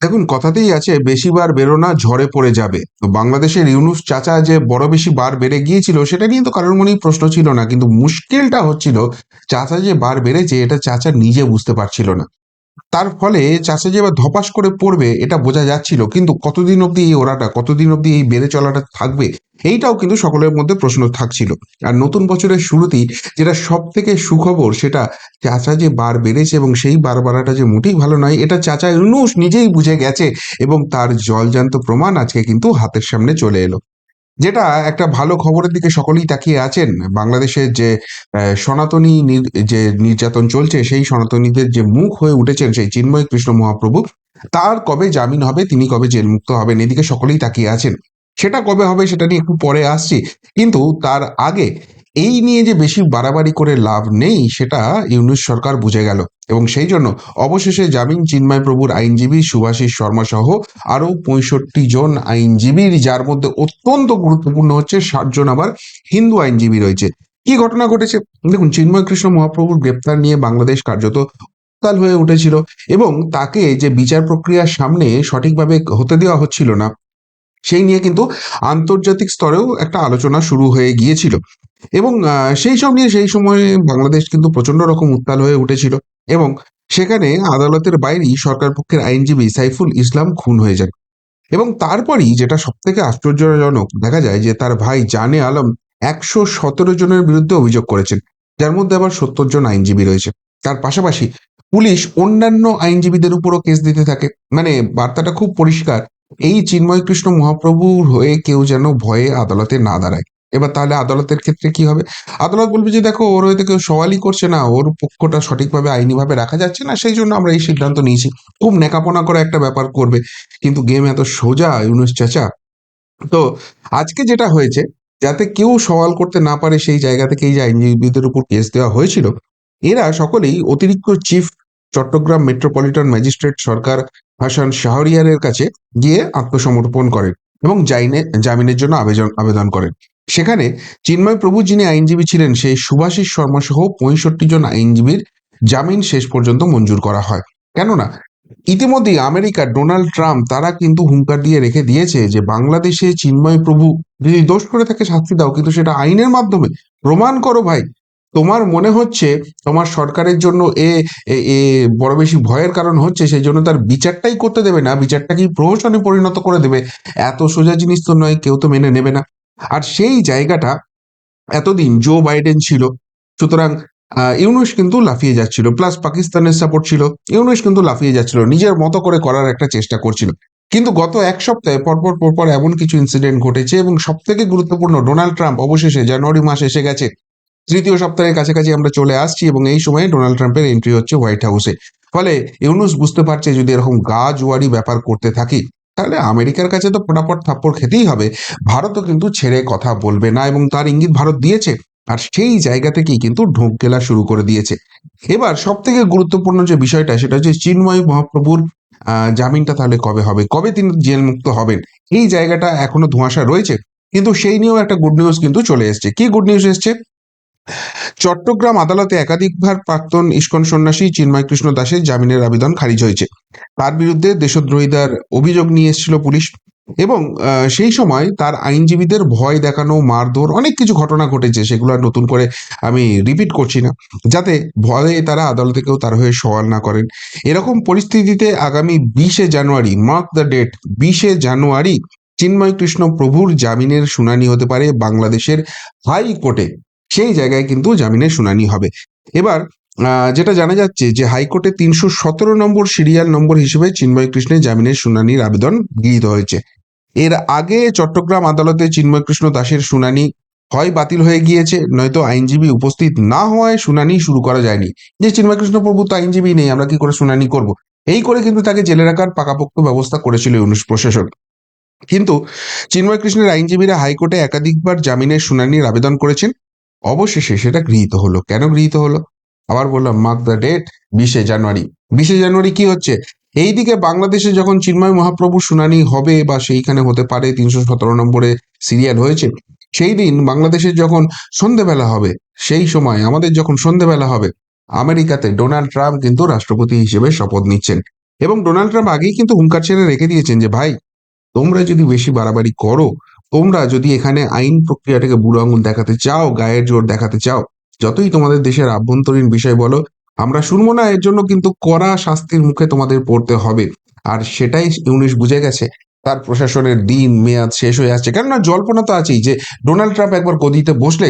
দেখুন, কথাতেই আছে বেশিবার বেরো না, ঝড়ে পড়ে যাবে। তো বাংলাদেশের ইউনুস চাচা যে বড় বেশি বার বেড়ে গিয়েছিল, সেটা নিয়ে তো কারোর মনেই প্রশ্ন ছিল না। কিন্তু মুশকিলটা হচ্ছিল, চাচা যে বার বেড়েছে, এটা চাচা নিজে বুঝতে পারছিল না। তার ফলে চাষে যে এবার ধপাস করে পড়বে, এটা বোঝা যাচ্ছিল। কিন্তু কতদিন অবধি এই ওড়াটা, কতদিন অবধি এই বেড়ে চলাটা থাকবে, এইটাও কিন্তু সকলের মধ্যে প্রশ্ন থাকছিল। আর নতুন বছরের শুরুতেই যেটা সব থেকে সুখবর, সেটা চাচা যে বার বেড়েছে এবং সেই বার বাড়াটা যে মোটেই ভালো নয়, এটা চাচা ইউনুস নিজেই বুঝে গেছে এবং তার জলজান্ত প্রমাণ আজকে কিন্তু হাতের সামনে চলে এলো। যেটা একটা ভালো খবরের দিকে সকলেই তাকিয়ে আছেন। বাংলাদেশের যে সনাতনী যে নির্যাতন চলছে, সেই সনাতনীদের যে মুখ হয়ে উঠেছেন সেই চিন্ময় কৃষ্ণ মহাপ্রভু, তার কবে জামিন হবে, তিনি কবে জেলমুক্ত হবেন, এদিকে সকলেই তাকিয়ে আছেন। সেটা কবে হবে, সেটা নিয়ে একটু পরে আসছি। কিন্তু তার আগে এই নিয়ে যে বেশি বাড়াবাড়ি করে লাভ নেই, সেটা ইউনুস সরকার বুঝে গেল। এবং সেই জন্য অবশেষে জামিন চিন্ময় প্রভুর আইনজীবী সুভাষিস শর্মা সহ আরও পঁয়ষট্টি জন আইনজীবীর, যার মধ্যে অত্যন্ত গুরুত্বপূর্ণ হচ্ছে ষাট জন আবার হিন্দু আইনজীবী রয়েছে। কি ঘটনা ঘটেছে? দেখুন, চিন্ময় কৃষ্ণ মহাপ্রভুর গ্রেপ্তার নিয়ে বাংলাদেশ কার্যত উত্তাল হয়ে উঠেছিল এবং তাকে যে বিচার প্রক্রিয়ার সামনে সঠিকভাবে হতে দেওয়া হচ্ছিল না, সেই নিয়ে কিন্তু আন্তর্জাতিক স্তরেও একটা আলোচনা শুরু হয়ে গিয়েছিল। এবং সেই সব নিয়ে সেই সময়ে বাংলাদেশ কিন্তু প্রচণ্ড রকম উত্তাল হয়ে উঠেছিল এবং সেখানে আদালতের বাইরেই সরকার পক্ষের আইনজীবী সাইফুল ইসলাম খুন হয়ে যান। এবং তারপরই যেটা সব থেকে আশ্চর্যজনক দেখা যায় যে তার ভাই জানে আলম একশো সতেরো জনের বিরুদ্ধে অভিযোগ করেছেন, যার মধ্যে আবার সত্তর জন আইনজীবী রয়েছে। তার পাশাপাশি পুলিশ অন্যান্য আইনজীবীদের উপরও কেস দিতে থাকে। মানে বার্তাটা খুব পরিষ্কার, এই চিন্ময় কৃষ্ণ মহাপ্রভুর হয়ে কেউ যেন ভয়ে আদালতে না দাঁড়ায়। এবার তাহলে আদালতের ক্ষেত্রে কি হবে? আদালত বলবে যে, দেখো, ওর হয়তো কেউ সওয়ালই করছে না, ওর পক্ষটা সঠিকভাবে আইনিভাবে রাখা যাচ্ছে না, সেই জন্য আমরা এই সিদ্ধান্ত নিয়েছি। খুব নেকাপনা করে একটা ব্যাপার করবে। কিন্তু গেম এত সোজা, ইউনুস চাচা। তো আজকে যেটা হয়েছে, যাতে কেউ সওয়াল করতে না পারে সেই জায়গা থেকে এই যে আইনজীবীদের উপর কেস দেওয়া হয়েছিল, এরা সকলেই অতিরিক্ত chief Chattogram metropolitan magistrate Sarkar Hasan শাহরিয়ারের কাছে গিয়ে আত্মসমর্পণ করেন এবং জাইনে জামিনের জন্য আবেদন আবেদন করেন। সেখানে চিন্ময় প্রভু যিনি আইনজীবী ছিলেন, সেই সুভাষিস শর্মা সহ পঁয়ষট্টি জন আইনজীবীর জামিন শেষ পর্যন্ত মঞ্জুর করা হয়। কেননা, ইতিমধ্যেই আমেরিকার ডোনাল্ড ট্রাম্প তারা কিন্তু হুঙ্কার দিয়ে রেখে দিয়েছে যে বাংলাদেশে চিন্ময় প্রভু যদি দোষ করে থাকে শাস্তি দাও, কিন্তু সেটা আইনের মাধ্যমে। প্রমাণ করো ভাই, তোমার মনে হচ্ছে তোমার সরকারের জন্য এ- এ বড় বেশি ভয়ের কারণ হচ্ছে সেই জন্য তার বিচারটাই করতে দেবে না, বিচারটাকেই প্রহসনে পরিণত করে দেবে। এত সোজা জিনিস তো নয়, কেউ তো মেনে নেবে না। আর সেই জায়গাটা এতদিন জো বাইডেন ছিল, সুতরাং ইউনুস কিন্তু লাফিয়ে যাচ্ছিল প্লাস পাকিস্তানের সাপোর্ট ছিল, ইউনুস কিন্তু লাফিয়ে যাচ্ছিল, নিজের মতো করে করার একটা চেষ্টা করছিল। কিন্তু গত এক সপ্তাহে পরপর পরপর এমন কিছু ইনসিডেন্ট ঘটেছে এবং সব থেকে গুরুত্বপূর্ণ ডোনাল্ড ট্রাম্প অবশেষে জানুয়ারি মাস এসে গেছে। তৃতীয় সপ্তাহের কাছাকাছি আমরা চলে আসছি এবং এই সময়ে ডোনাল্ড ট্রাম্পের এন্ট্রি হচ্ছে হোয়াইট হাউসে ফলে ইউনুস বুঝতে পারছে যদি এরকম গা জোয়ারি ব্যাপার করতে থাকি তাহলে আমেরিকার কাছে তো ফটাফট থাপ্পড় খেতেই হবে। ভারতও কিন্তু ছেড়ে কথা বলবে না এবং তার ইঙ্গিত ভারত দিয়েছে। আর সেই জায়গা থেকেই কিন্তু ঢোক গেলা শুরু করে দিয়েছে। এবার সব থেকে গুরুত্বপূর্ণ যে বিষয়টা, সেটা হচ্ছে চিন্ময় মহাপ্রভুর জামিনটা তাহলে কবে হবে? কবে তিনি জেল মুক্ত হবেন? এই জায়গাটা এখনও ধোঁয়াশা রয়েছে। কিন্তু সেই নিয়েও একটা গুড নিউজ কিন্তু চলে এসছে। কি গুড নিউজ এসছে? চট্টগ্রাম আদালতে একাধিকবার প্রাক্তন ইস্কন সন্ন্যাসী চিন্ময় কৃষ্ণ দাসের জামিনের আবেদন খারিজ হয়েছে। তার বিরুদ্ধে দেশদ্রোহিতার অভিযোগ নিয়ে এসেছিল পুলিশ এবং সেই সময় তার আইনজীবীদের ভয় দেখানো, মারধর অনেক কিছু ঘটনা ঘটেছে, সেগুলো আর নতুন করে আমি রিপিট করছি না। যাতে ভয়ে তারা আদালতে কেউ তার হয়ে সওয়াল না করেন। এরকম পরিস্থিতিতে আগামী বিশে জানুয়ারি মার্ক দ্য ডেট বিশে জানুয়ারি, চিন্ময় কৃষ্ণ প্রভুর জামিনের শুনানি হতে পারে বাংলাদেশের হাইকোর্টে। সেই জায়গায় কিন্তু জামিনের শুনানি হবে। এবার যেটা জানা যাচ্ছে যে হাইকোর্টে তিনশো সতেরো নম্বর সিরিয়াল নম্বর হিসেবে চিন্ময় কৃষ্ণের জামিনের শুনানির আবেদন গৃহীত হয়েছে। এর আগে চট্টগ্রাম আদালতে চিন্ময় কৃষ্ণ দাসের শুনানি হয়, বাতিল হয়ে গিয়েছে, নয়তো আইনজীবী উপস্থিত না হওয়ায় শুনানি শুরু করা যায়নি। যে চিন্ময় কৃষ্ণ প্রভু তো আইনজীবী নেই, আমরা কি করে শুনানি করব? এই করে কিন্তু তাকে জেলে রাখার পাকাপোক্ত ব্যবস্থা করেছিল ইউনুস প্রশাসন। কিন্তু চিন্ময় কৃষ্ণের আইনজীবীরা হাইকোর্টে একাধিকবার জামিনের শুনানির আবেদন করেছেন। অবশেষে সেটা গৃহীত হলো। কেন গৃহীত হলো? আবার বললাম মার্ক দ্য ডেট বিশে জানুয়ারি। বিশে জানুয়ারি কি হচ্ছে? এইদিকে বাংলাদেশে যখন চিন্ময় মহাপ্রভু শুনানি হবে বা সেইখানে হতে পারে, তিনশো সতেরো নম্বরে সিরিয়াল হয়েছে, সেই দিন বাংলাদেশের যখন সন্ধেবেলা হবে, সেই সময় আমাদের যখন সন্ধেবেলা হবে, আমেরিকাতে ডোনাল্ড ট্রাম্প কিন্তু রাষ্ট্রপতি হিসেবে শপথ নিচ্ছেন। এবং ডোনাল্ড ট্রাম্প আগেই কিন্তু হুঙ্কার ছেড়ে রেখে দিয়েছেন যে, ভাই, তোমরা যদি বেশি বাড়াবাড়ি করো তোমরা যদি এখানে আইন প্রক্রিয়াটাকে বুড়ো আঙুল দেখাতে চাও, গায়ের জোর দেখাতে চাও, যতই তোমাদের দেশের আভ্যন্তরীণ বিষয় বলো, আমরা শুনব না, এর জন্য কিন্তু কড়া শাস্তির মুখে তোমাদের পড়তে হবে। আর সেটাই ইউনিশ বুঝে গেছে। তার প্রশাসনের দিন, মেয়াদ শেষ হয়ে আসছে। কেননা জল্পনা তো আছেই যে, ডোনাল্ড ট্রাম্প একবার গদিতে বসলে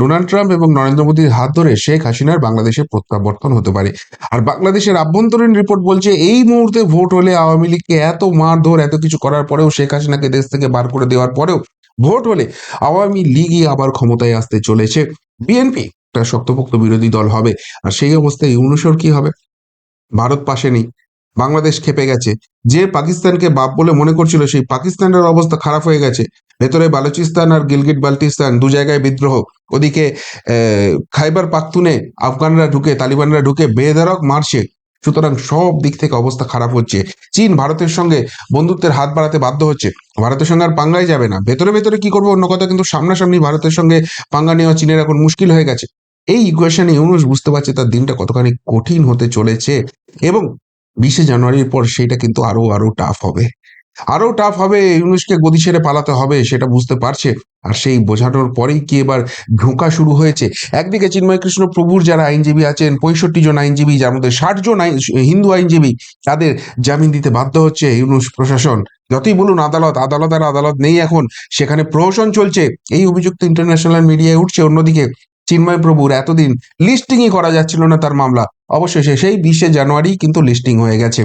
ডোনাল্ড ট্রাম্প এবং নরেন্দ্র মোদীর হাত ধরে শেখ হাসিনার বাংলাদেশে প্রত্যাবর্তন হতে পারে। আর বাংলাদেশের আভ্যন্তরীণ রিপোর্ট বলছে, এই মুহূর্তে ভোট হলে আওয়ামী লীগকে এত মারধর, এত কিছু করার পরেও শেখ হাসিনাকে দেশ থেকে বার করে দেওয়ার পরেও ভোট হলে আওয়ামী লীগই আবার ক্ষমতায় আসতে চলেছে। বিএনপি একটা শক্তপোক্ত বিরোধী দল হবে, আর সেই অবস্থায় ইউনুসর কি হবে? ভারত পাশে নেই, বাংলাদেশ খেপে গেছে। যে পাকিস্তানকে বাপ বলে মনে করছিল, সেই পাকিস্তানের অবস্থা খারাপ হয়ে গেছে। ভেতরে বালুচিস্তান আর গিলগিট বাল্টিস্তান দু জায়গায় বিদ্রোহ। ওদিকে খাইবার পাখতুনে আফগানরা ঢুকে, তালিবানরা ঢুকে বেধরক মারছে। সুতরাং সব দিক থেকে অবস্থা খারাপ হচ্ছে। চীন ভারতের সঙ্গে বন্ধুত্বের হাত বাড়াতে বাধ্য হচ্ছে। ভারতের সঙ্গে আর পাঙ্গাই যাবে না। ভেতরে ভেতরে কি করব? অন্য কথা, কিন্তু সামনাসামনি ভারতের সঙ্গে পাঙ্গা নেওয়া চীনের এখন মুশকিল হয়ে গেছে। এই ইকুয়েশনে ইউনুস বুঝতে পারছে তার দিনটা কতখানি কঠিন হতে চলেছে। এবং বিশে জানুয়ারির পর সেটা কিন্তু আরও আরও টাফ হবে। আরও টাফ হবে, ইউনুসকে গদি ছেড়ে পালাতে হবে, সেটা বুঝতে পারছে। আর সেই বোঝানোর পরেই কি এবার ঢোকা শুরু হয়েছে? একদিকে চিন্ময় কৃষ্ণ প্রভুর যারা আইনজীবী আছেন, পঁয়ষট্টি জন আইনজীবী, যার মধ্যে ষাট জন হিন্দু আইনজীবী, তাদের জামিন দিতে বাধ্য হচ্ছে ইউনুস প্রশাসন। যতই বলুন আদালত আদালত আর আদালত নেই এখন, সেখানে প্রহসন চলছে। এই অভিযুক্ত ইন্টারন্যাশনাল মিডিয়ায় উঠছে, অন্যদিকে চিন্ময় প্রভুর এতদিন লিস্টিংই করা যাচ্ছিল না তার মামলা। অবশেষে সেই বিশে জানুয়ারি কিন্তু লিস্টিং হয়ে গেছে।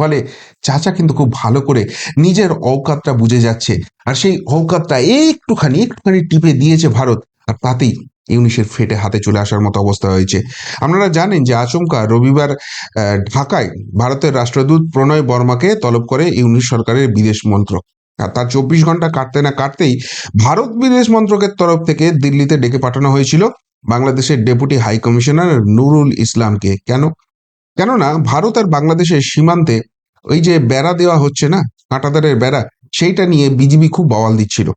ফলে চাচা কিন্তু খুব ভালো করে নিজের অৌকাতটা বুঝে যাচ্ছে। আর সেই অৌকাতটা একটুখানি একটুখানি টিপে দিয়েছে ভারত, আর তাতেই ইউনিসের ফেটে হাতে চলে আসার মতো অবস্থা হয়েছে। আপনারা জানেন যে আচমকা রবিবার ঢাকায় ভারতের রাষ্ট্রদূত প্রণয় বর্মাকে তলব করে ইউনিশ সরকারের বিদেশ মন্ত্রক আর তার চব্বিশ ঘণ্টা কাটতে না কাটতেই ভারত বিদেশ মন্ত্রকের তরফ থেকে দিল্লিতে ডেকে পাঠানো হয়েছিল। বাংলাদেশের ডেপুটি হাই কমিশনার নুরুল ইসলামকে। কেন? কেননা ভারত আর বাংলাদেশের সীমান্তে ওই যে বেড়া দেওয়া হচ্ছে না কাঁটাদারের বেড়া, সেইটা নিয়ে বিজিবি খুব বওয়াল দিচ্ছিল।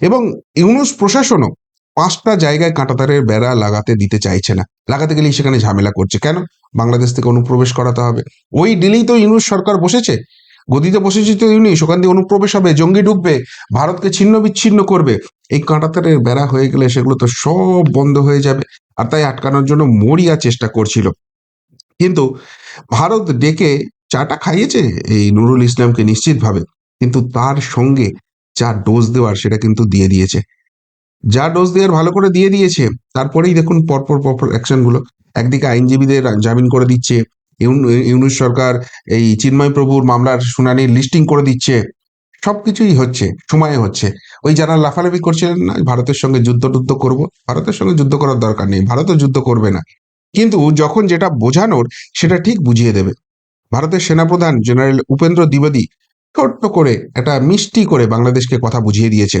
এবং ইউনুস প্রশাসনও পাঁচটা জায়গায় কাঁটাতারের বেড়া লাগাতে দিতে চাইছে না। লাগাতে গেলেই সেখানে ঝামেলা করছে। কেন? বাংলাদেশ থেকে অনুপ্রবেশ করাতে হবে। ওই ডিলেই তো ইউনুস সরকার বসেছে, গদিতে বসেছে তো ইউনিস ওখান দিয়ে অনুপ্রবেশ হবে, জঙ্গি ঢুকবে, ভারতকে ছিন্ন বিচ্ছিন্ন করবে। এই কাঁটাতারের বেড়া হয়ে গেলে সেগুলো তো সব বন্ধ হয়ে যাবে। আর তাই আটকানোর জন্য মরিয়া চেষ্টা করছিল। কিন্তু ভারত ডেকে চাটা খাইয়েছে এই নুরুল ইসলামকে নিশ্চিতভাবে। কিন্তু তার সঙ্গে যা ডোজ দেওয়ার সেটা কিন্তু দিয়ে দিয়েছে। যা ডোজ দেওয়ার ভালো করে দিয়ে দিয়েছে, তারপরেই দেখুন পরপর পরপর অ্যাকশনগুলো। একদিকে আইনজীবীদের জামিন করে দিচ্ছে ইউন- ইউনুস সরকার এই চিন্ময় প্রভুর মামলার শুনানি লিস্টিং করে দিচ্ছে। সবকিছুই হচ্ছে, সময়ে হচ্ছে। ওই যারা লাফালাফি করছিলেন না, ভারতের সঙ্গে যুদ্ধ টুদ্ধ করব। ভারতের সঙ্গে যুদ্ধ করার দরকার নেই, ভারতও যুদ্ধ করবে না। কিন্তু যখন যেটা বোঝানোর, সেটা ঠিক বুঝিয়ে দেবে। ভারতের সেনাপ্রধান জেনারেল উপেন্দ্র দ্বিবেদী ছোট্ট করে একটা মিষ্টি করে বাংলাদেশকে কথা বুঝিয়ে দিয়েছে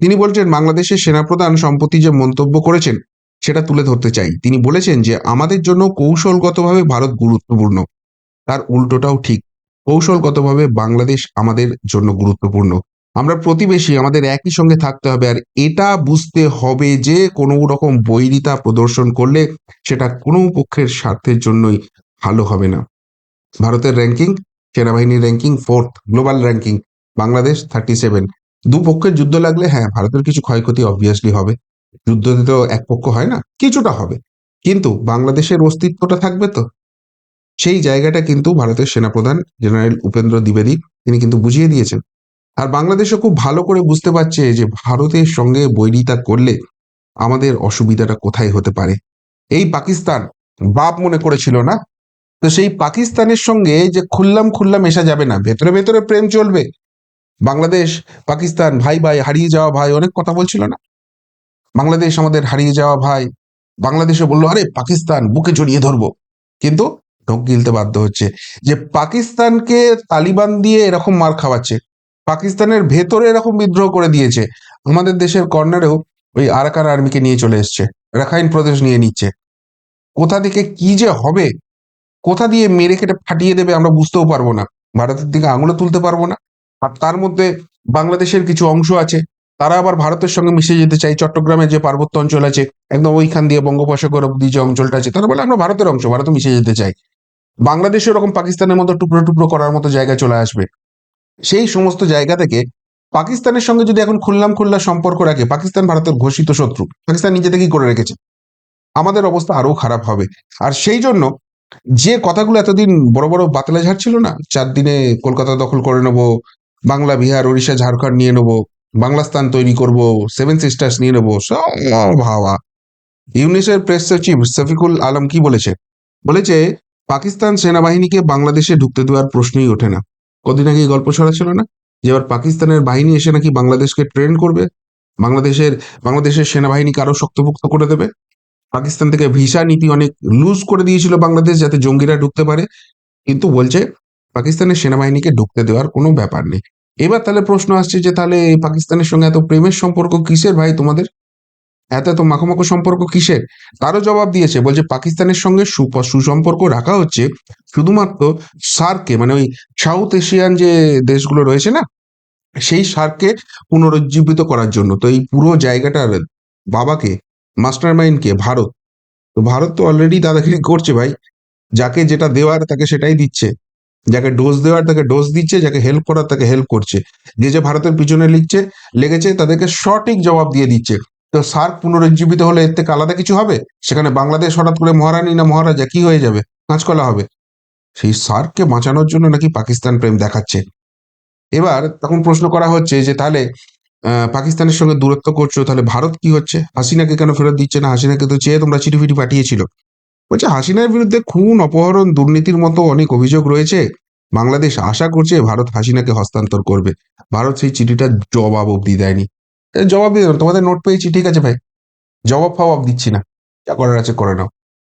তিনি বলছেন, বাংলাদেশের সেনাপ্রধান সম্প্রতি যে মন্তব্য করেছেন, সেটা তুলে ধরতে চাই। তিনি বলেছেন যে, আমাদের জন্য কৌশলগতভাবে ভারত গুরুত্বপূর্ণ। তার উল্টোটাও ঠিক। কৌশলগতভাবে বাংলাদেশ আমাদের জন্য গুরুত্বপূর্ণ। আমরা প্রতিবেশী, আমাদের একই সঙ্গে থাকতে হবে। আর এটা বুঝতে হবে যে কোনো রকম বৈরিতা প্রদর্শন করলে সেটা কোনো পক্ষের স্বার্থের জন্যই ভালো হবে না। ভারতের র্যাঙ্কিং সেনাবাহিনীর ranking fourth global ranking Bangladesh thirty seven দু পক্ষের যুদ্ধ লাগলে হ্যাঁ ভারতের কিছু ক্ষয়ক্ষতি অবভিয়াসলি হবে। যুদ্ধতে তো এক পক্ষ হয় না, কিছুটা হবে। কিন্তু বাংলাদেশের অস্তিত্বটা থাকবে তো। সেই জায়গাটা কিন্তু ভারতের সেনাপ্রধান জেনারেল উপেন্দ্র দ্বিবেদী, তিনি কিন্তু বুঝিয়ে দিয়েছেন। আর বাংলাদেশও খুব ভালো করে বুঝতে পারছে যে ভারতের সঙ্গে বৈরিতা করলে আমাদের অসুবিধাটা কোথায় হতে পারে। এই পাকিস্তান বাপ মনে করেছিল না? তো সেই পাকিস্তানের সঙ্গে যে খুল্লাম খুল্লাম মেশা যাবে না, ভেতরে ভেতরে প্রেম চলবে। বাংলাদেশ, পাকিস্তান, ভাই ভাই, হারিয়ে যাওয়া ভাই অনেক কথা বলছিল না? বাংলাদেশ আমাদের হারিয়ে যাওয়া ভাই। বাংলাদেশে বলল, আরে, পাকিস্তান, বুকে জড়িয়ে ধরবো। কিন্তু ঢোক গিলতে বাধ্য হচ্ছে যে পাকিস্তানকে তালিবান দিয়ে এরকম মার খাওয়াচ্ছে। পাকিস্তানের ভেতরে এরকম বিদ্রোহ করে দিয়েছে। আমাদের দেশের কর্নারেও ওই আরাকান আর্মিকে নিয়ে চলে এসছে, রাখাইন প্রদেশ নিয়ে নিচ্ছে। কোথা থেকে কি যে হবে, কোথা দিয়ে মেরে কেটে ফাটিয়ে দেবে আমরা বুঝতেও পারব না। ভারতের দিকে আঙুলে তুলতে পারব না। আর তার মধ্যে বাংলাদেশের কিছু অংশ আছে, তারা আবার ভারতের সঙ্গে মিশে যেতে চাই চট্টগ্রামের যে পার্বত্য অঞ্চল আছে, একদম ওইখান দিয়ে বঙ্গোপসাগর অব্দি যে অঞ্চলটা আছে, তারা বলে আমরা ভারতের অংশ ভারতে মিশে যেতে চাই বাংলাদেশ ওরকম পাকিস্তানের মতো টুকরো টুকরো করার মতো জায়গা চলে আসবে। সেই সমস্ত জায়গা থেকে পাকিস্তানের সঙ্গে যদি এখন খুললাম খুল্লা সম্পর্ক রাখে, পাকিস্তান ভারতের ঘোষিত শত্রু, পাকিস্তান নিজে থেকেই করে রেখেছে। আমাদের অবস্থা আরও খারাপ হবে। আর সেই জন্য যে কথাগুলো এতদিন বড় বড় বাতলা ঝাড়ছিল না, চার দিনে কলকাতা দখল করে নেব, বাংলা, বিহার, ওড়িশা, ঝাড়খণ্ড নিয়ে নেব বাংলাস্তান তৈরি করব, সেভেন সিস্টার্স নিয়ে নেব, সব ভাবা। ইউনিসের প্রেস সচিব শফিকুল আলম কি বলেছে? বলেছে, পাকিস্তান সেনাবাহিনীকে বাংলাদেশে ঢুকতে দেওয়ার প্রশ্নই ওঠে না। কদিন আগে গল্প গল্প ছড়াছিল না? যে এবার পাকিস্তানের বাহিনী এসে নাকি বাংলাদেশকে ট্রেন করবে, বাংলাদেশের বাংলাদেশের সেনাবাহিনীকে আরও শক্তপোক্ত করে দেবে? পাকিস্তান থেকে ভিসা নীতি অনেক লুজ করে দিয়েছিল বাংলাদেশ যাতে জঙ্গিরা ঢুকতে পারে। কিন্তু বলছে, পাকিস্তানের সেনাবাহিনীকে ঢুকতে দেওয়ার কোনো ব্যাপার নেই। এবার তাহলে প্রশ্ন আসছে যে তাহলে পাকিস্তানের সঙ্গে এত প্রেমের সম্পর্ক কিসের ভাই তোমাদের? এত এত মাখোমাখো সম্পর্ক কিসের? তারও জবাব দিয়েছে, বলছে পাকিস্তানের সঙ্গে সুসম্পর্ক রাখা হচ্ছে শুধুমাত্র সার্ককে মানে ওই সাউথ এশিয়ান যে দেশগুলো রয়েছে না, সেই সার্ককে পুনরুজ্জীবিত করার জন্য। তো এই পুরো জায়গাটার বাবাকে মাস্টার মাইন্ডকে ভারত। তো ভারত তো অলরেডি দাদাগিরি করছে ভাই। যাকে যেটা দেওয়ার তাকে সেটাই দিচ্ছে। যাকে ডোজ দেওয়ার তাকে ডোজ দিচ্ছে, যাকে হেল্প করার তাকে হেল্প করছে। যে যে ভারতের পিছনে লিখছে, লেগেছে, তাদেরকে সঠিক জবাব দিয়ে দিচ্ছে। তো সার্ক পুনরুজ্জীবিত হলে এর থেকে আলাদা কিছু হবে? সেখানে বাংলাদেশ হঠাৎ করে মহারানী না মহারাজা কি হয়ে যাবে? কাঁচকলা হবে। সেই সার্ককে বাঁচানোর জন্য নাকি পাকিস্তান প্রেম দেখাচ্ছে? এবার তখন প্রশ্ন করা হচ্ছে যে, তাহলে পাকিস্তানের সঙ্গে দূরত্ব করছ, তাহলে ভারত কি হচ্ছে? হাসিনাকে কেন ফেরত দিচ্ছে না? হাসিনাকে তো চেয়ে তোমরা চিঠি ফিটি পাঠিয়েছিল। বলছে, হাসিনার বিরুদ্ধে খুন, অপহরণ, দুর্নীতির মতো অনেক অভিযোগ রয়েছে। বাংলাদেশ আশা করছে ভারত হাসিনাকে হস্তান্তর করবে। ভারত সেই চিঠিটা জবাব অব্দি দেয়নি। জবাব দিয়ে তোমাদের নোট পেয়েছি, ঠিক আছে ভাই। জবাব ফবাব দিচ্ছি না। যা করার আছে করে নাও।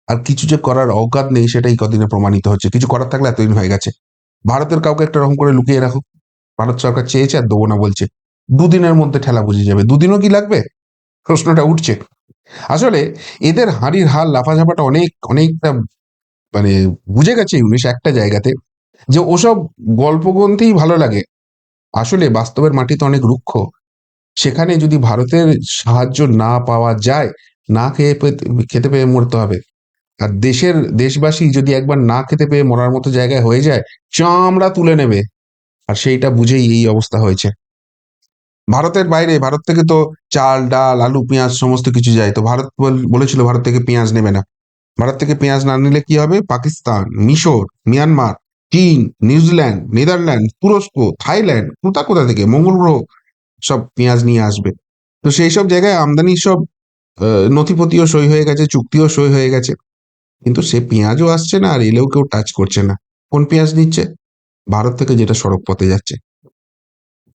আর কিছু যে করার অজ্ঞাত নেই, সেটাই কদিনে প্রমাণিত হচ্ছে। কিছু করার থাকলে এতদিন হয়ে গেছে। ভারতের কাউকে একটা রকম করে লুকিয়ে রাখো। ভারত সরকার চেয়েছে আর দেবো না বলছে। দুদিনের মধ্যে ঠেলা বুঝে যাবে। দুদিনও কি লাগবে? প্রশ্নটা উঠছে। আসলে এদের হাঁড়ির হাল, লাফাঝাপাটা অনেক, অনেকটা মানে বুঝে গেছে ইউনিশ একটা জায়গাতে যে ওসব গল্পগ্রন্থেই ভালো লাগে। আসলে বাস্তবের মাটি তো অনেক রুক্ষ। সেখানে যদি ভারতের সাহায্য না পাওয়া যায়, না খেয়ে খেতে পেয়ে মরতে হবে। আর দেশের দেশবাসী যদি একবার না খেতে পেয়ে মরার মতো জায়গায় হয়ে যায়, চামড়া তুলে নেবে। আর সেইটা বুঝেই এই অবস্থা হয়েছে। ভারতের বাইরে, ভারত থেকে তো চাল, ডাল, আলু, পেঁয়াজ সমস্ত কিছু যায়। তো ভারত বল- বলেছিল ভারত থেকে পেঁয়াজ নেবে না। ভারত থেকে পেঁয়াজ না নিলে কি হবে? পাকিস্তান, মিশর, মিয়ানমার, চীন, নিউজিল্যান্ড, নেদারল্যান্ড, তুরস্ক, থাইল্যান্ড কোথা কোথা থেকে? মঙ্গল গ্রহ সব পেঁয়াজ নিয়ে আসবে। তো সেই সব জায়গায় আমদানি সব নথিপতিও সই হয়ে গেছে, চুক্তিও সই হয়ে গেছে। কিন্তু সে পেঁয়াজও আসছে না আর এলেও কেউ টাচ করছে না। কোন পেঁয়াজ নিচ্ছে? ভারত থেকে যেটা সড়ক পথে যাচ্ছে।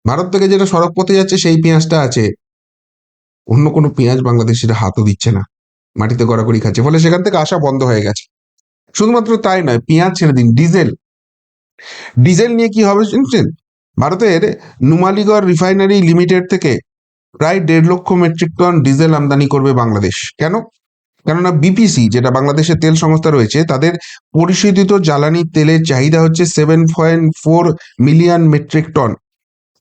ভারত থেকে যেটা সড়ক পথে যাচ্ছে, সেই পেঁয়াজটা আছে। অন্য কোনো পেঁয়াজ বাংলাদেশিরা হাতও দিচ্ছে না। মাটিতে গড়াগড়ি খাচ্ছে। ফলে সেখান থেকে আসা বন্ধ হয়ে গেছে। শুধুমাত্র তাই নয়, পেঁয়াজ ছেড়ে দিন। ডিজেল। ডিজেল নিয়ে কি হবে শুনছেন? ভারতের নুমালিগড় রিফাইনারি লিমিটেড থেকে প্রায় দেড় লক্ষ মেট্রিক টন ডিজেল আমদানি করবে বাংলাদেশ। কেন? কেননা বিপিসি, যেটা বাংলাদেশের তেল সংস্থা রয়েছে, তাদের পরিশোধিত জ্বালানি তেলের চাহিদা হচ্ছে seven point four million metric ton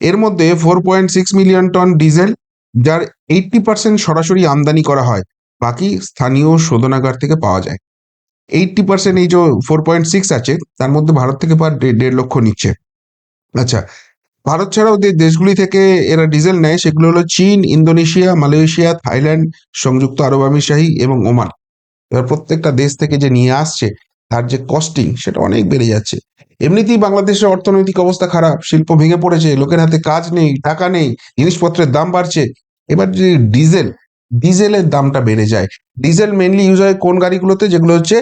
এর মধ্যে four point six million ton diesel, যার এইটটি পার্সেন্ট সরাসরি আমদানি করা হয়, বাকি স্থানীয় শোধনাগার থেকে পাওয়া যায়। এইটটি পার্সেন্ট এই যে ফোর পয়েন্ট সিক্স আছে, তার মধ্যে ভারত থেকে পার দেড় লক্ষ নিচ্ছে। আচ্ছা ভারত ছাড়াও যে দেশগুলি থেকে এরা ডিজেল নেয়, সেগুলো হলো চীন, ইন্দোনেশিয়া, মালয়েশিয়া, থাইল্যান্ড, সংযুক্ত আরব আমিরশাহী এবং ওমান। এবার প্রত্যেকটা দেশ থেকে যে নিয়ে আসছে, তার যে কস্টিং সেটা অনেক বেড়ে যাচ্ছে। এমনিতেই বাংলাদেশের অর্থনৈতিক অবস্থা খারাপ, শিল্প ভেঙে পড়েছে, লোকের হাতে কাজ নেই, টাকা নেই, জিনিসপত্রের দাম বাড়ছে। এবার যদি ডিজেল, ডিজেলের দামটা বেড়ে যায়, ডিজেল মেনলি ইউজ হয় কোন গাড়িগুলোতে? যেগুলো হচ্ছে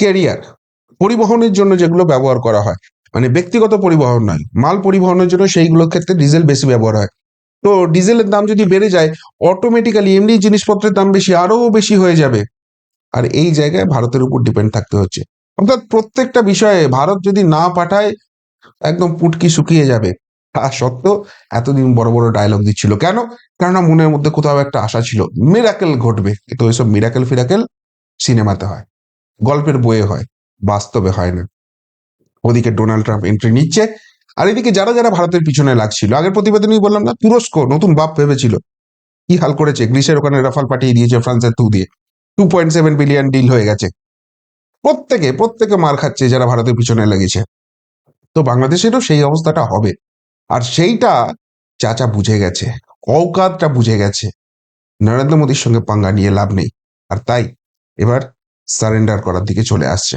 ক্যারিয়ার, পরিবহনের জন্য যেগুলো ব্যবহার করা হয়। মানে ব্যক্তিগত পরিবহন নয়, মাল পরিবহনের জন্য সেইগুলোর ক্ষেত্রে ডিজেল বেশি ব্যবহার হয়। তো ডিজেলের দাম যদি বেড়ে যায় অটোমেটিক্যালি এমনি জিনিসপত্রের দাম বেশি, আরও বেশি হয়ে যাবে। আর এই জায়গায় ভারতের উপর ডিপেন্ড থাকতে হচ্ছে। অর্থাৎ প্রত্যেকটা বিষয়ে ভারত যদি না পাঠায়, একদম পুটকি শুকিয়ে যাবে। তা সত্ত্বেও এতদিন বড় বড় ডায়লগ দিচ্ছিল। কেন? কেননা মনের মধ্যে কোথাও একটা আশা ছিল মিরাকেল ঘটবে। কিন্তু ওইসব মিরাকেল ফিরাকেল সিনেমাতে হয়, গল্পের বইয়ে হয়, বাস্তবে হয় না। ওদিকে ডোনাল্ড ট্রাম্প এন্ট্রি নিচ্ছে। আর এদিকে যারা যারা ভারতের পিছনে লাগছিল, আগের প্রতিবেদনেই বললাম না, তুরস্ক, নতুন বাপ ভেবেছিল, কি হাল করেছে? গ্রিসের ওখানে রাফাল পাঠিয়ে দিয়েছে ফ্রান্সের থু দিয়ে। Two point seven billion deal হয়ে গেছে। প্রত্যেকে প্রত্যেকে মার খাচ্ছে যারা ভারতের পিছনে লেগেছে। তো বাংলাদেশেরও সেই অবস্থাটা হবে। আর সেইটা চাচা বুঝে গেছে অকাতটা বুঝে গেছে। নরেন্দ্র মোদীর সঙ্গে পাঙ্গা নিয়ে লাভ নেই। আর তাই এবার সারেন্ডার করার দিকে চলে আসছে।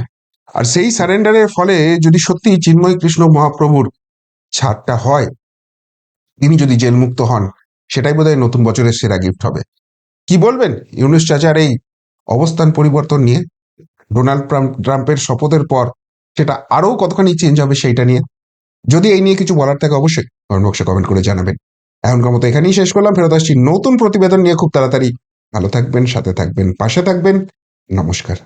আর সেই সারেন্ডারের ফলে যদি সত্যি চিন্ময় কৃষ্ণ মহাপ্রভুর ছাড়টা হয়, তিনি যদি জেলমুক্ত হন, সেটাই বোধহয় নতুন বছরের সেরা গিফট হবে। কি বলবেন ইউনুস চাচার এই অবস্থান পরিবর্তন নিয়ে? ডোনাল্ড ট্রাম্প- ট্রাম্পের শপথের পর সেটা আরও কতখানি চেঞ্জ হবে সেইটা নিয়ে? যদি এই নিয়ে কিছু বলার থাকে অবশ্যই কমেন্ট বক্সে কমেন্ট করে জানাবেন। এখনকার মতো এখানেই শেষ করলাম। ফেরত আসছি নতুন প্রতিবেদন নিয়ে। খুব তাড়াতাড়ি ভালো থাকবেন, সাথে থাকবেন, পাশে থাকবেন। নমস্কার।